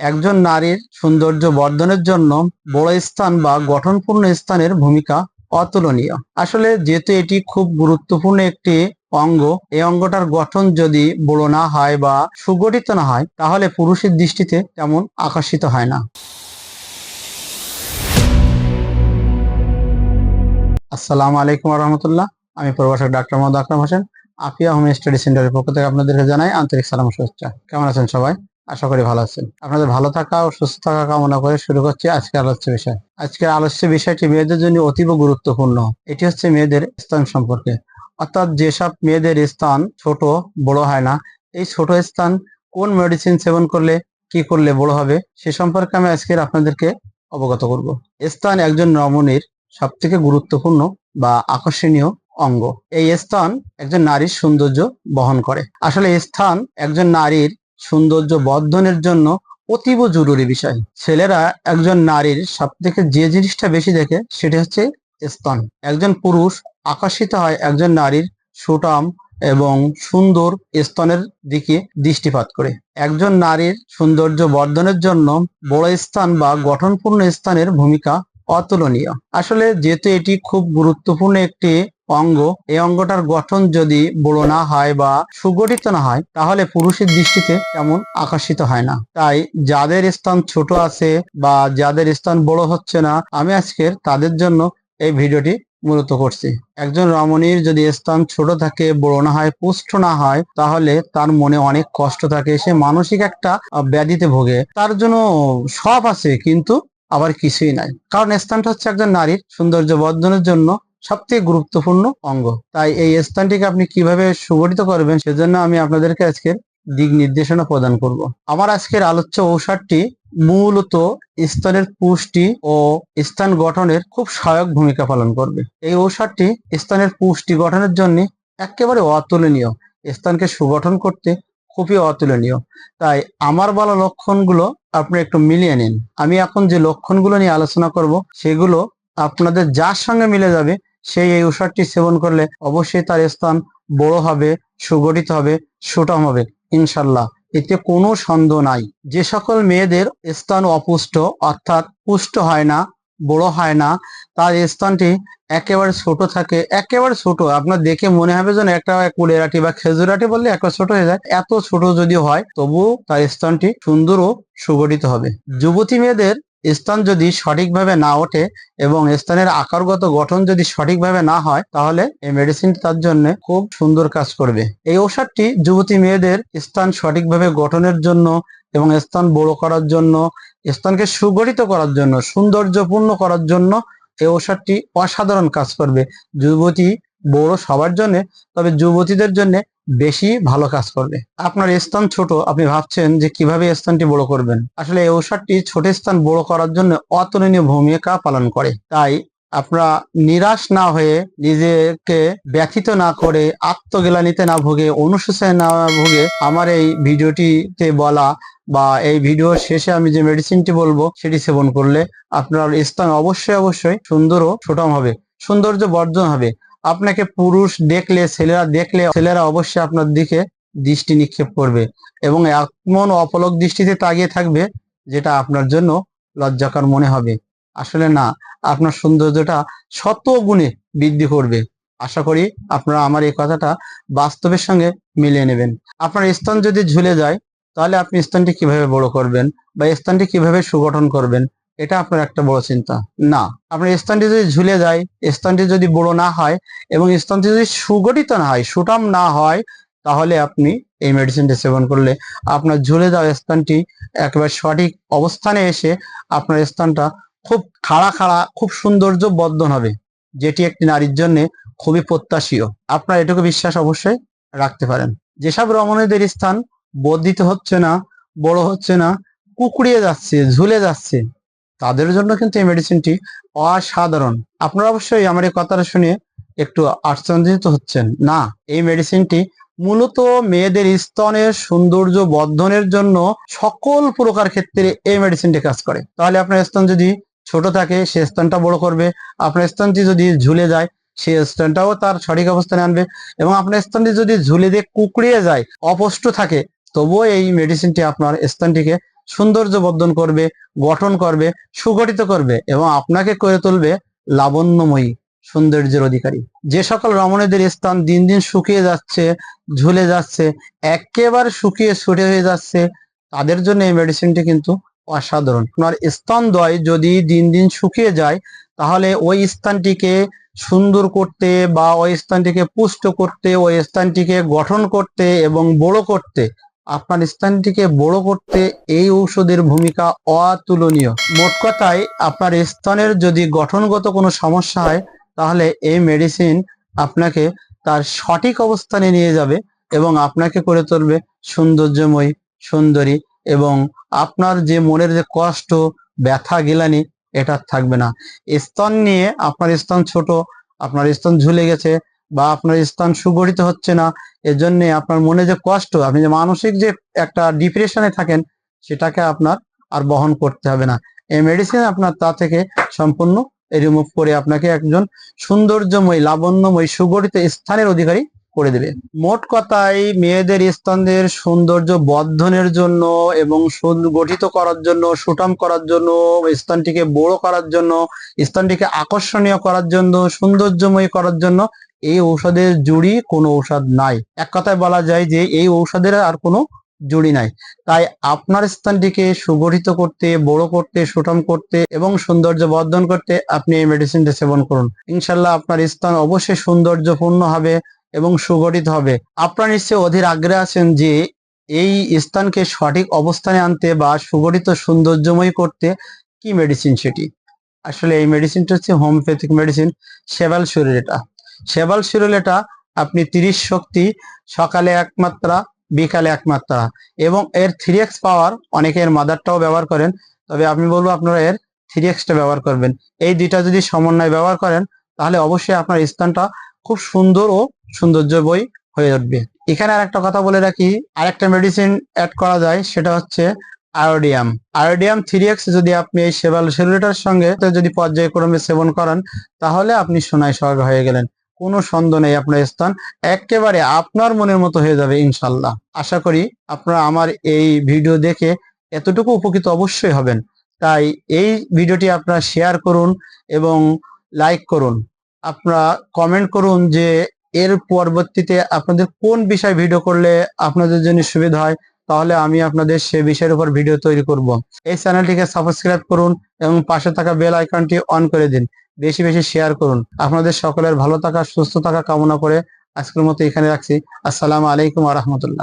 একজন নারীর সৌন্দর্য বর্ধনের জন্য বড় স্থান বা গঠনপূর্ণ স্থানের ভূমিকা অতুলনীয়। আসলে যেহেতু এটি খুব গুরুত্বপূর্ণ একটি অঙ্গ, এই অঙ্গটার গঠন যদি বড় না হয় বা সুগঠিত না হয়, তাহলে পুরুষের দৃষ্টিতে তেমন আকর্ষিত হয় না। আসসালামু আলাইকুম রহমতুল্লাহ আমি প্রভাষক doctor Mohammad Akram Hossain Afia home study সেন্টারের পক্ষ থেকে আপনাদেরকে জানাই আন্তরিক সালাম শুভেচ্ছা। কেমন আছেন সবাই? আশা করি ভালো আছেন। আপনাদের ভালো থাকা ও সুস্থ থাকা কামনা করে শুরু করছি আজকের আলোচ্য বিষয়। আজকের আলোচ্য বিষয়টি মেয়েদের জন্য অতীব গুরুত্বপূর্ণ। এটি হচ্ছে মেয়েদের স্থান সম্পর্কে। অর্থাৎ যেসব মেয়েদের স্থান ছোট, বড় হয় না, এই ছোট স্থান কোন মেডিসিন সেবন করলে, কি করলে বড় হবে, সে সম্পর্কে আমি আজকের আপনাদেরকে অবগত করব। স্থান একজন রমণীর সব থেকে গুরুত্বপূর্ণ বা আকর্ষণীয় অঙ্গ। এই স্থান একজন নারীর সৌন্দর্য বহন করে। আসলে স্থান একজন নারীর সৌন্দর্য বর্ধনের জন্য অতীব জরুরি বিষয়। ছেলেরা একজন নারীর সব থেকে যে জিনিসটা বেশি দেখে সেটি হচ্ছে স্তন একজন পুরুষ আকর্ষিত হয় একজন নারীর সুটাম এবং সুন্দর স্তনের দিকে দৃষ্টিপাত করে। একজন নারীর সৌন্দর্য বর্ধনের জন্য বড় স্থান বা গঠনপূর্ণ স্থানের ভূমিকা অতুলনীয়। আসলে যেহেতু এটি খুব গুরুত্বপূর্ণ একটি অঙ্গ, এই অঙ্গটার গঠন যদি বড় না হয় বা সুগঠিত না হয়, তাহলে পুরুষের দৃষ্টিতে তেমন আকর্ষিত হয় না। তাই যাদের স্থান ছোট আছে বা যাদের স্থান বড় হচ্ছে না, আমি আজকের তাদের জন্য এই ভিডিওটি মূলত করছি। একজন রমণীর যদি স্থান ছোট থাকে, বড় না হয়, পুষ্ট না হয়, তাহলে তার মনে অনেক কষ্ট থাকে। সে মানসিক একটা ব্যাধিতে ভোগে। তার জন্য সব আছে, কিন্তু আবার কিছুই নাই। কারণ স্থানটা হচ্ছে একজন নারীর সৌন্দর্য বর্ধনের জন্য সবথেকে গুরুত্বপূর্ণ অঙ্গ। তাই এই স্থানটিকে আপনি কীভাবে সুগঠিত করবেন সেজন্য আমি আপনাদেরকে আজকের দিক নির্দেশনা প্রদান করব। আমার আজকের আলোচ্য ঔষধটি মূলত স্তনের পুষ্টি ও স্থান গঠনের খুব সহায়ক ভূমিকা পালন করবে। এই ঔষধটি স্তনের পুষ্টি গঠনের জন্য একেবারে অতুলনীয়। স্থানকে সুগঠন করতে খুবই অতুলনীয়। তাই আমার বলা লক্ষণগুলো আপনি একটু মিলিয়ে নিন। আমি এখন যে লক্ষণগুলো নিয়ে আলোচনা করব, সেগুলো আপনাদের যার সঙ্গে মিলে যাবে, সেই এই ঔষধটি সেবন করলে অবশ্যই তার স্থান বড় হবে, সুগঠিত হবে সুটম হবে ইনশাল্লাহ এতে কোনো সন্দেহ নাই। যে সকল মেয়েদের স্থান অপুষ্ট, অর্থাৎ পুষ্ট হয় না, বড় হয় না, তার স্থানটি একেবারে ছোট থাকে, একেবারে ছোট। আপনার দেখে মনে হবে যেন একটা কুলেরাটি বা খেজুরাটি বললে একটা ছোট হয়ে যায়। এত ছোট যদি হয়, তবু তার স্থানটি সুন্দর ও সুগঠিত হবে। যুবতী মেয়েদের স্থান যদি সঠিকভাবে না ওঠে এবং স্থানের আকারগত গঠন যদি সঠিকভাবে না হয়, তাহলে এই মেডিসিন তার জন্য খুব সুন্দর কাজ করবে। এই ঔষধটি যুবতী মেয়েদের স্থান সঠিকভাবে গঠনের জন্য এবং স্থান বড় করার জন্য, স্থানকে সুগঠিত করার জন্য, সৌন্দর্যপূর্ণ করার জন্য এই ঔষধটি অসাধারণ কাজ করবে। যুবতী বড় সবার জন্য, তবে যুবতীদের জন্য বেশি ভালো কাজ করবে। আপনার স্থান ছোট, আপনি ভাবছেন যে কীভাবে স্থানটি বড় করবেন? আসলে এই ঔষধটি ছোট স্থান বড় করার জন্য অতুলনীয় ভূমিকা পালন করে। তাই আপনারা নিরাশ না হয়ে নিজেকে ব্যথিত না করে আত্মগ্লানিতে না ভুগে, অনুশোচনায় না ভুগে আমার এই ভিডিওটিতে বলা বা এই ভিডিওর শেষে আমি যে মেডিসিনটি বলব সেটি সেবন করলে আপনার স্থান অবশ্যই অবশ্যই সুন্দর ও সুঠাম হবে, সৌন্দর্য বর্ধন হবে। আপনাকে পুরুষ দেখলে, ছেলেরা দেখলে, ছেলেরা অবশ্যই আপনার দিকে দৃষ্টি নিক্ষেপ করবে এবং এমন অপলক দৃষ্টিতে তাকিয়ে থাকবে যেটা আপনার জন্য লজ্জাকর মনে হবে। আসলে না, আপনার সৌন্দর্যটা শত গুণে বৃদ্ধি করবে। আশা করি আপনারা আমার এই কথাটা বাস্তবের সঙ্গে মিলিয়ে নেবেন। আপনার স্থান যদি ঝুলে যায়, তাহলে আপনি স্থানটি কীভাবে বড় করবেন বা স্থানটি কীভাবে সুগঠন করবেন, এটা আপনার একটা বড় চিন্তা। না, আপনার স্থানটি যদি ঝুলে যায়, স্থানটি যদি বড় না হয় এবং স্থানটি যদি সুগঠিত না হয় সুটাম না হয়, তাহলে আপনি এই মেডিসিনটি সেবন করলে আপনার ঝুলে যাওয়া স্থানটি একেবারে সঠিক অবস্থানে এসে আপনার স্থানটা খুব খাড়া খাড়া, খুব সৌন্দর্য বর্ধন হবে, যেটি একটি নারীর জন্য খুবই প্রত্যাশীয়। আপনার এটুকু বিশ্বাস অবশ্যই রাখতে পারেন। যেসব রমণীদের স্থান বর্ধিত হচ্ছে না, বড় হচ্ছে না, কুকড়িয়ে যাচ্ছে, ঝুলে যাচ্ছে, তাদের জন্য কিন্তু এই মেডিসিনটি অসাধারণ। আপনারা অবশ্যই আমার এই কথাটা শুনে একটু আশ্চর্যিত হচ্ছেন। না, এই মেডিসিনটি মূলত মেয়েদের স্তনের সৌন্দর্য বর্ধনের জন্য সকল প্রকার ক্ষেত্রে এই মেডিসিনটি কাজ করে। তাহলে আপনার স্তন যদি ছোট থাকে, সে স্তনটা বড় করবে। আপনার স্তনটি যদি ঝুলে যায়, সে স্তনটাও তার সঠিক অবস্থানে আনবে এবং আপনার স্তনটি যদি ঝুলে দিয়ে কুকড়িয়ে যায়, অপুষ্ট থাকে, তবুও এই মেডিসিনটি আপনার স্তনটিকে সৌন্দর্য বর্ধন করবে, গঠন করবে, সুগঠিত করবে এবং আপনাকে করে তুলবে লাবণ্যময়ী, সৌন্দর্যের অধিকারী। যে সকল রমণীদের স্থান দিন দিন শুকিয়ে যাচ্ছে, ঝুলে যাচ্ছে, একেবারে শুকিয়ে ছুটে হয়ে যাচ্ছে, তাদের জন্য এই মেডিসিনটি কিন্তু অসাধারণ। আপনার স্তনদ্বয় যদি দিন দিন শুকিয়ে যায়, তাহলে ওই স্থানটিকে সুন্দর করতে বা ওই স্থানটিকে পুষ্ট করতে, ওই স্থানটিকে গঠন করতে এবং বড় করতে, আপনার স্থানটিকে বড় করতে এই ঔষধের ভূমিকা অতুলনীয়। মোট কথায়, আপনার স্তনের যদি গঠনগত কোনো সমস্যা হয়, তাহলে এই মেডিসিন আপনাকে তার সঠিক অবস্থানে নিয়ে যাবে এবং আপনাকে করে তুলবে সৌন্দর্যময়ী, সুন্দরী এবং আপনার যে মনের যে কষ্ট, ব্যথা, গেলানি, এটা থাকবে না। স্তন নিয়ে আপনার স্তন ছোট, আপনার স্তন ঝুলে গেছে বা আপনার স্তন সুগঠিত হচ্ছে না, এজন্য আপনার মনে যে কষ্ট, আপনি যে মানসিক যে একটা ডিপ্রেশনে থাকেন, সেটাকে আপনার আর বহন করতে হবে না। এই মেডিসিন আপনার তা থেকে সম্পূর্ণ রিমুভ করে আপনাকে একজন সৌন্দর্যময়, লাবণ্যময়, সুগঠিত স্থানের অধিকারী করে দেবে। মোট কথায় মেয়েদের স্তনদের সৌন্দর্য বর্ধনের জন্য এবং গঠিত করার জন্য সুটাম করার জন্য স্থানটিকে বড় করার জন্য স্থানটিকে আকর্ষণীয় করার জন্য, সৌন্দর্যময় করার জন্য এই ঔষধের জুড়ি কোনো ঔষধ নাই। এক কথায় বলা যায় যে এই ঔষধের আর কোনো জুড়ি নাই। তাই আপনার স্থানটিকে সুগঠিত করতে, বড় করতে, সুঠাম করতে এবং সৌন্দর্য বর্ধন করতে আপনি এই মেডিসিনটা সেবন করুন। ইনশাল্লাহ আপনার স্থান অবশ্যই সৌন্দর্যপূর্ণ হবে। এবং সুগঠিত হবে। আপনারা নিশ্চয়ই অধীর আগ্রহে আছেন যে এই স্থানকে সঠিক অবস্থানে আনতে বা সুগঠিত সৌন্দর্যময় করতে কি মেডিসিন সেটি? আসলে এই মেডিসিনটা হচ্ছে হোমিওপ্যাথিক মেডিসিন সেবাল এটা সেবাল এটা আপনি তিরিশ শক্তি, সকালে এক মাত্রা বিকালে এক মাত্রা এবং এর থ্রি এক্স পাওয়ার অনেকের মাদারটাও ব্যবহার করেন, তবে আমি বলব আপনারা এর থ্রি এক্সটা ব্যবহার করবেন। এই দুইটা যদি সমন্বয় ব্যবহার করেন, তাহলে অবশ্যই আপনার স্থানটা খুব সুন্দর ও সৌন্দর্য বই হয়ে উঠবে। এখানে আর একটা কথা বলে রাখি, আরেকটা মেডিসিন অ্যাড করা যায়, সেটা হচ্ছে আয়োডিয়াম আয়োডিয়াম থ্রি এক্স যদি আপনি এই সেবাল সেলুলেটার সঙ্গে যদি পর্যায়ক্রমে সেবন করেন, তাহলে আপনি সোনায় সহাগ হয়ে গেলেন। কোনো সন্দেহ নেই আপনার স্থান। একেবারে আপনার মনের মতো হয়ে যাবে ইনশাল্লাহ। আশা করি আপনারা আমার এই ভিডিও দেখে এতটুকু উপকৃত অবশ্যই হবেন। তাই এই ভিডিওটি আপনারা শেয়ার করুন এবং লাইক করুন। আপনারা কমেন্ট করুন যে এর পরবর্তীতে আপনাদের কোন বিষয় ভিডিও করলে আপনাদের জন্য সুবিধা হয়, তাহলে আমি আপনাদের সে বিষয়ের উপর ভিডিও তৈরি করব। এই চ্যানেলটিকে সাবস্ক্রাইব করুন এবং পাশে থাকা বেল আইকনটি অন করে দিন। বেশি বেশি শেয়ার করুন। আপনাদের সকলের ভালো থাকা, সুস্থ থাকা কামনা করে আজকের মতো এখানে রাখছি। আসসালামু আলাইকুম আহমতুল্লাহ